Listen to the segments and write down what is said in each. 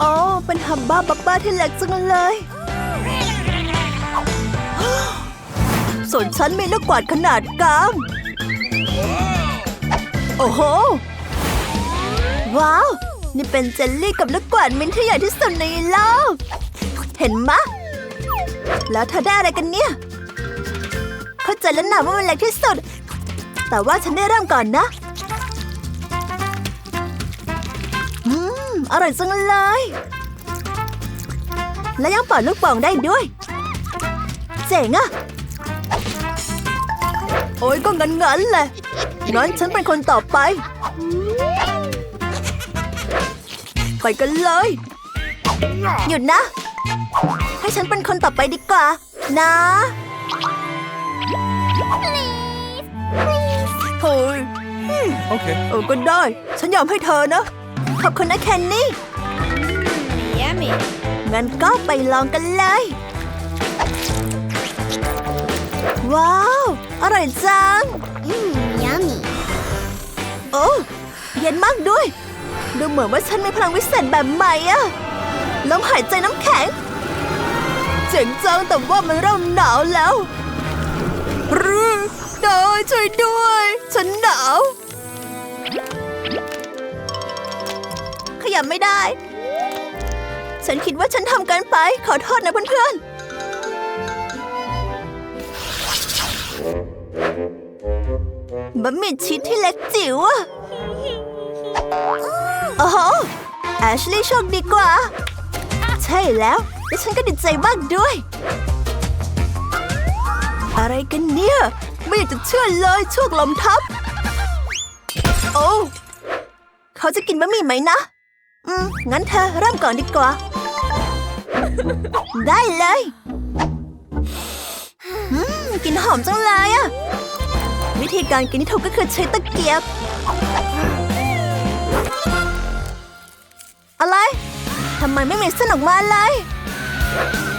โอ้เป็นฮัมบ้าบับบ้าที่เล็กจังเลย ส่วนฉันมีลูกกวาดขนาดกลาง โอ้โห ว้าว นี่เป็นเจลลี่กับลูกกวาดมินท์ที่ใหญ่ที่สุดในโลก เห็นมะ แล้วเธอได้อะไรกันเนี่ย เข้าใจแล้วนะว่ามันเล็กที่สุด แต่ว่าฉันได้เริ่มก่อนนะ อร่อยจังเลย และยังเป่าลูกโป่องได้ด้วย เจ๋งอะโอ้ยก็งั้นๆแหละงั้นฉันเป็นคนต่อไป ไปกันเลย หยุดนะ ให้ฉันเป็นคนต่อไปดีกว่า นะเฮ้ย Okay. เออก็ได้ ฉันยอมให้เธอนะ ขอบคุณนะแคนนี่ Yummy. งั้นก็ไปลองกันเลย ว้าว อร่อยจัง Mmm, yummy. โอ้เย็นมากด้วย ดูเหมือนว่าฉันมีพลังวิเศษแบบใหม่อะลมหายใจน้ำแข็ง เจ๋งจังแต่ว่ามันเริ่มหนาวแล้วรื้อเดยช่วยด้วย ฉันหนาว ขยับไม่ได้ ฉันคิดว่าฉันทำเกันไป ขอโทษนะเพื่อนๆบะหมี่ชีสที่เล็กจิ๋วอะโอ้โหแอชลีย์โชคดีกว่า ใช่แล้ว และฉันก็ดีใจมากด้วย อะไรกันเนี่ย ไม่อยากจะเชื่อเลยโชคลมทับ โอ้ เขาจะกินบะหมี่ไหมนะ อืมงั้นเธอเริ่มก่อนดีกว่า ได้เลยอืมกลินหอมจังเลยอะวิธีการกินที่ถูกก็คือใช้ตะเกียบ อะไรทำไมไม่มีเส้นออกมาเลย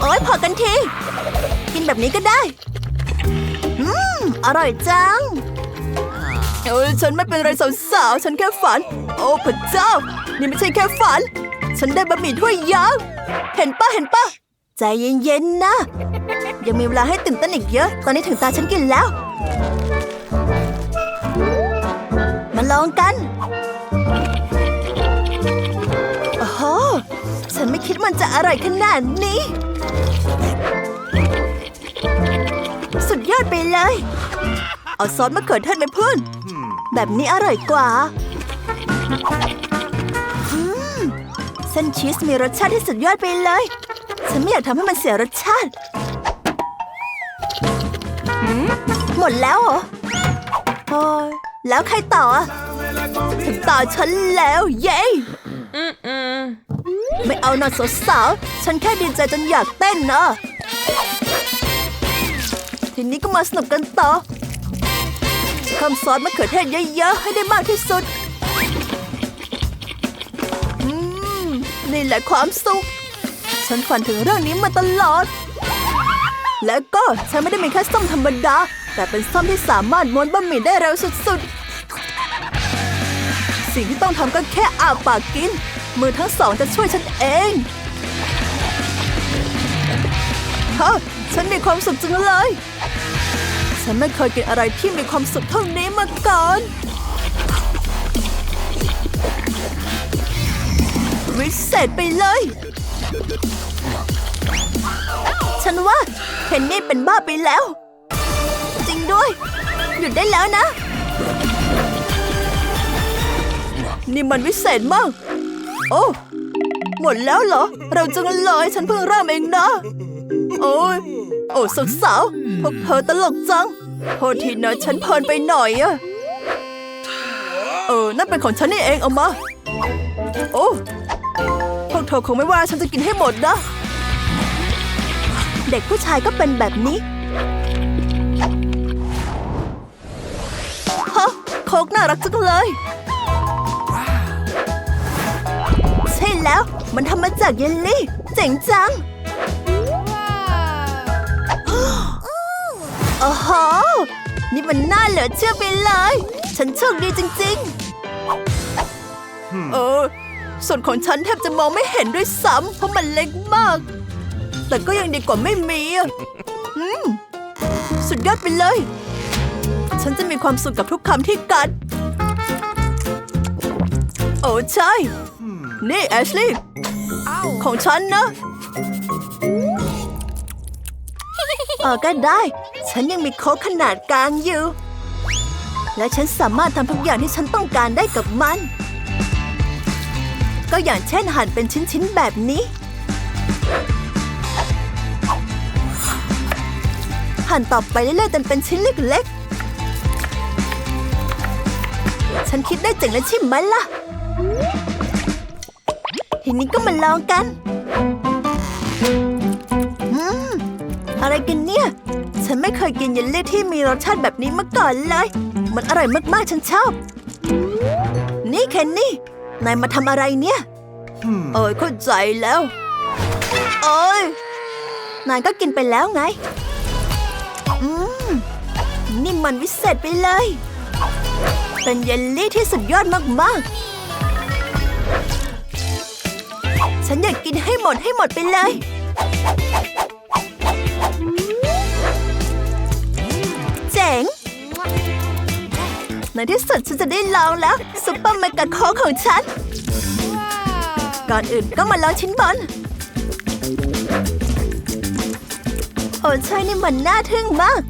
โอ๊ยพอกันที กินแบบนี้ก็ได้ อืม อร่อยจัง เอ้ยฉันไม่เป็นไรสาวๆ ฉันแค่ฝัน โอ้พระเจ้า นี่ไม่ใช่แค่ฝัน ฉันได้บะหมี่ถ้วยยักษ์เห็นปะเห็นปะใจเย็นๆนะ ยังมีเวลาให้ตื่นเต้นอีกเยอะ ตอนนี้ถึงตาฉันกินแล้ว มาลองกันโอ้โหฉันไม่คิดมันจะอร่อยขนาดนี้ สุดยอดไปเลย เอาซอสมะเขือเทศไปเพื่อน แบบนี้อร่อยกว่า เส้นชีสมีรสชาติที่สุดยอดไปเลย ฉันไม่อยากทำให้มันเสียรสชาติ หมดแล้วเหรอโอ้ยแล้วใครต่ออะถึงตาฉันแล้วเย้ Mm-mm. ไม่เอาหน่อยสาวๆฉันแค่ดีใจจนอยากเต้นนะทีนี้ก็มาสนุกกันต่อเพิ่มซอสมะเขือเทศเยอะๆ ให้ได้มากที่สุด นี่แหละความสุข ฉันฝันถึงเรื่องนี้มาตลอด และก็ฉันไม่ได้มีแค่ส้มธรรมดา แต่เป็นส้มที่สามารถม้วนบะหมี่ได้เร็วสุดๆ สิ่งที่ต้องทำก็แค่อาปากกิน มือทั้งสองจะช่วยฉันเองฮะฉันมีความสุขจังเลย ฉันไม่เคยกินอะไรที่มีความสุขเท่านี้มาก่อน วิเศษไปเลย ฉันว่าเคนนี่เป็นบ้าไปแล้ว จริงด้วย หยุดได้แล้วนะ นี่มันวิเศษมาก โอ้ หมดแล้วเหรอ เราจังเลยฉันเพิ่งเริ่มเองนะ โอ้ยโอ้สาวสาวพวกเธอตลกจังโทษทีนะฉันเพลินไปหน่อยอะเออ นั่นเป็นของฉันนี่เองเอามา โอ้ เธอคงไม่ว่าฉันจะกินให้หมดนะ เด็กผู้ชายก็เป็นแบบนี้ฮะโคกน่ารักจังเลยใช่แล้วมันทำมาจากเยลลี่ เจ๋งจังโอ้โหนี่มันน่าเหลือเชื่อไปเลย ฉันโชคดีจริง ๆ เออ ส่วนของฉันแทบจะมองไม่เห็นด้วยซ้ำเพราะมันเล็กมาก แต่ก็ยังดีกว่าไม่มีอะอืมสุดยอดไปเลย ฉันจะมีความสุขกับทุกคำที่กัด โอ้ใช่ นี่แอชลีย์ของฉันนะเออก็ได้ ฉันยังมีโค้กขนาดกลางอยู่ และฉันสามารถทำทุกอย่างที่ฉันต้องการได้กับมัน ก็อย่างเช่นหั่นเป็นชิ้นๆแบบนี้ หั่นต่อไปเรื่อยๆจนเป็นชิ้นเล็กๆ ฉันคิดได้เจ๋งแล้วใช่ไหมล่ะ ทีนี้ก็มาลองกันอืมอะไรกันเนี่ย ฉันไม่เคยกินเยลลี่ที่มีรสชาติแบบนี้มาก่อนเลย มันอร่อยมากๆ ฉันชอบ นี่เคนนี่ นายมาทำอะไรเนี่ย เอ้ยเข้าใจแล้วโอ้ย นายก็กินไปแล้วไง อืม นี่มันวิเศษไปเลย เป็นเยลลี่ที่สุดยอดมากๆ ฉันอยากกินให้หมดให้หมดไปเลยเจ๋ง ในที่สุดฉันจะได้ลองแล้วซุปเปอร์เมกะโค้กของฉัน ก่อนอื่นก็มาลองชิ้นบนโอ้ใช่นี่มันน่าทึ่งมาก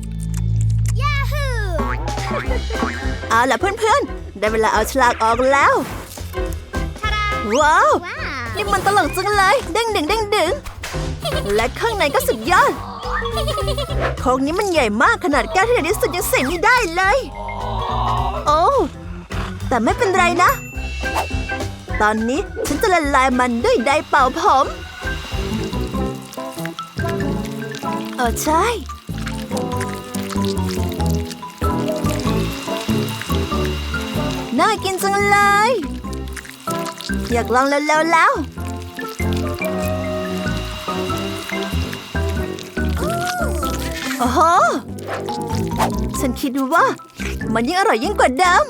เอาล่ะเพื่อนๆ ได้เวลาเอาฉลากออกแล้ว ว้าว นี่มันตลกจังเลยเด้งดึงเด้งดึงและข้างในก็สุดยอดโค้กนี้มันใหญ่มากขนาดแก้วที่ใหญ่ที่สุดยังใส่ไม่ได้เลย โอ้แต่ไม่เป็นไรนะ ตอนนี้ฉันจะละลายมันด้วยไดเป่าผมเออใช่ น่ากินจังเลย อยากลองเร็วๆแล้วโอ้โหฉันคิดว่า มันยิ่งอร่อยยิ่งกว่าเดิม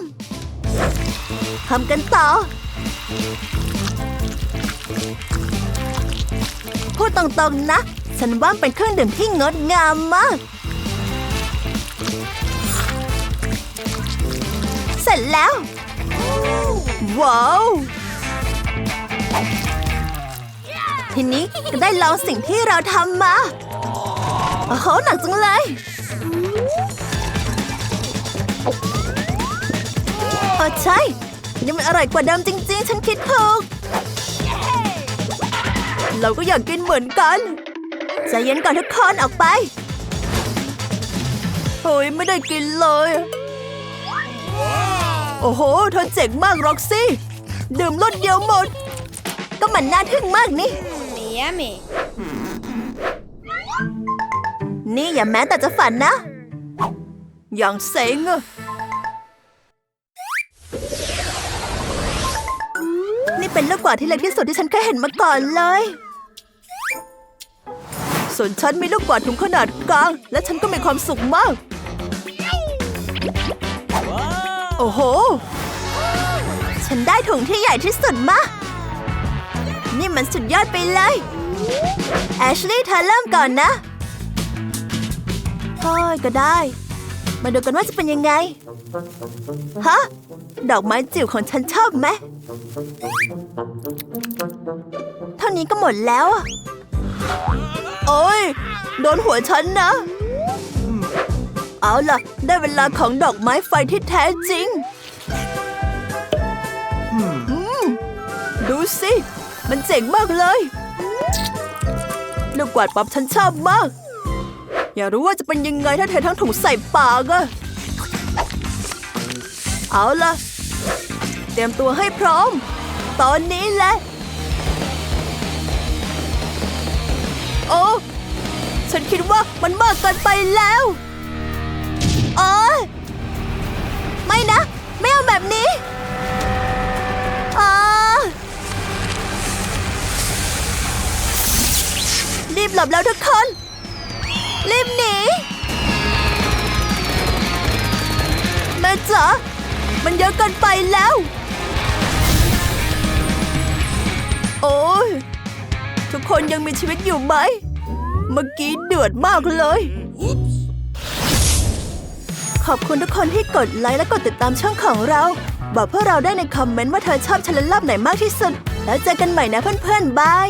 ทำกันต่อ พูดตรงๆนะ ฉันว่าเป็นเครื่องดื่มที่งดงามมาก เสร็จแล้ว ว้าว ทีนี้ก็ได้ลองสิ่งที่เราทำมา โอ้โห หนักจังเลย ออใช่ นี่มันอร่อยกว่าเดิมจริง ๆ ฉันคิดถูก เราก็อยากกินเหมือนกันใจเย็นก่อนทุกคนออกไปโอ้ยไม่ได้กินเลย โอ้โหเธอเจ๋งมากร็อกซี่ ดื่มรดเดียวหมด ก็มันน่าทึ่งมากนี่ Yummy. นี่อย่าแม้แต่จะฝันนะ อย่างเซ็งอะ เป็นลูกกวาดที่เล็กที่สุดที่ฉันเคยเห็นมาก่อนเลย ส่วนฉันมีลูกกวาดถุงขนาดกลาง และฉันก็มีความสุขมาก โอ้โห ฉันได้ถุงที่ใหญ่ที่สุดมา นี่มันสุดยอดไปเลย แอชลีย์เธอเริ่มก่อนนะโอ้ยก็ได้ มาดูกันว่าจะเป็นยังไง ฮะ ดอกไม้จิ๋วของฉันชอบไหม เท่านี้ก็หมดแล้ว โอ้ย โดนหัวฉันนะ เอาล่ะ ได้เวลาของดอกไม้ไฟที่แท้จริง ดูสิ มันเจ๋งมากเลย ลูกกวาดป๊อปฉันชอบมาก อยากรู้ว่าจะเป็นยังไงถ้าเททั้งถุงใส่ปากอะเอาละเตรียมตัวให้พร้อม ตอนนี้แหละ โอ้ ฉันคิดว่ามันมากเกินไปแล้วโอ้ยไม่นะ ไม่เอาแบบนี้อารีบหลบแล้วทุกคน รีบหนีแม่จ๋ามันเยอะเกินไปแล้ว โอ้ยทุกคนยังมีชีวิตอยู่ไหม เมื่อกี้เดือดมากเลย ขอบคุณทุกคนที่กดไลค์และกดติดตามช่องของเรา บอกพวกเราได้ในคอมเมนต์ว่าเธอชอบชาเลนจ์รอบไหนมากที่สุด แล้วเจอกันใหม่นะเพื่อนๆ บาย